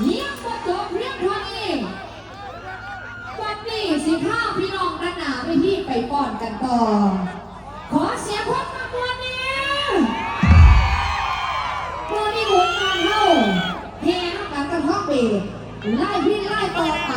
เลี้ยงบทจบเรื่องเท่นี้วันนี้สิข้าพี่น้องกันหนาไปที่ไปป้อนกันต่อ ขอเสียงคนมาวันนี้มือนี้หมุนงานเข้าแห่น้ำกันกระท้อเบรไล่พี่ไล่ต่อไป